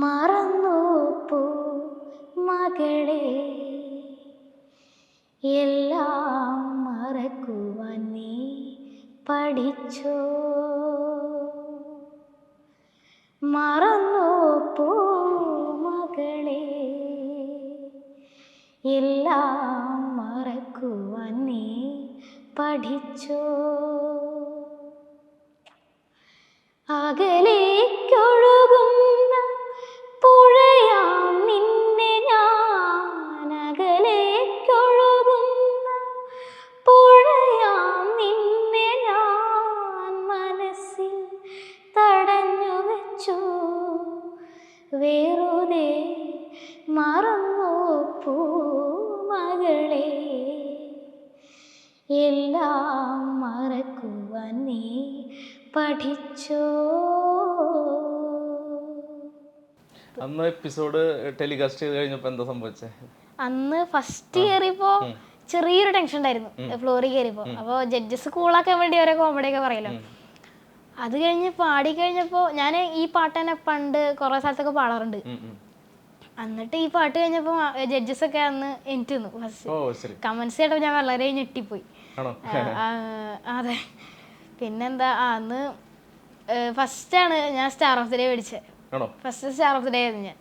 മറന്നു പോ മകളെ. എല്ലാം മറക്കുവാൻ നീ പഠിച്ചോ? മറന്നു പോ മകളെ. എല്ലാം മറക്കുവാൻ നീ പഠിച്ചോ? അകലേക്കൊഴുകുന്ന വെറുതെ മറന്നു പോ മകളെ. എല്ലാം മറക്കുവാൻ നീ പഠിച്ചോ? അന്ന് എപ്പിസോഡ് ടെലികാസ്റ്റ് ചെയ്ത് കഴിഞ്ഞപ്പോ എന്താ സംഭവിച്ചേ? അന്ന് ഫസ്റ്റ് കയറിയപ്പോ ചെറിയൊരു ടെൻഷൻ ഉണ്ടായിരുന്നു. ഫ്ലോറിൽ കയറിയപ്പോ അപ്പോൾ ജഡ്ജസ് കൂളാക്കാൻ വേണ്ടി ഓരോ കോമഡി ഒക്കെ പറയല്ലോ. അത് കഴിഞ്ഞ് പാടി കഴിഞ്ഞപ്പോൾ ഞാൻ ഈ പാട്ട് തന്നെ പണ്ട് കുറേ സ്ഥലത്തൊക്കെ പാടാറുണ്ട്. എന്നിട്ട് ഈ പാട്ട് കഴിഞ്ഞപ്പോൾ ജഡ്ജസ് ഒക്കെ അന്ന് എനിക്ക് തന്നു. ഫസ്റ്റ് കമൻസ് കേട്ടപ്പോൾ ഞാൻ വളരെ ഞെട്ടിപ്പോയി. ആണോ? അതെ. പിന്നെന്താ അന്ന് അന്ന് ഫസ്റ്റാണ് ഞാൻ സ്റ്റാർ ഓഫ് ദി ഡേ മേടിച്ചത് first star of the day ആയിരുന്നു ഞാൻ.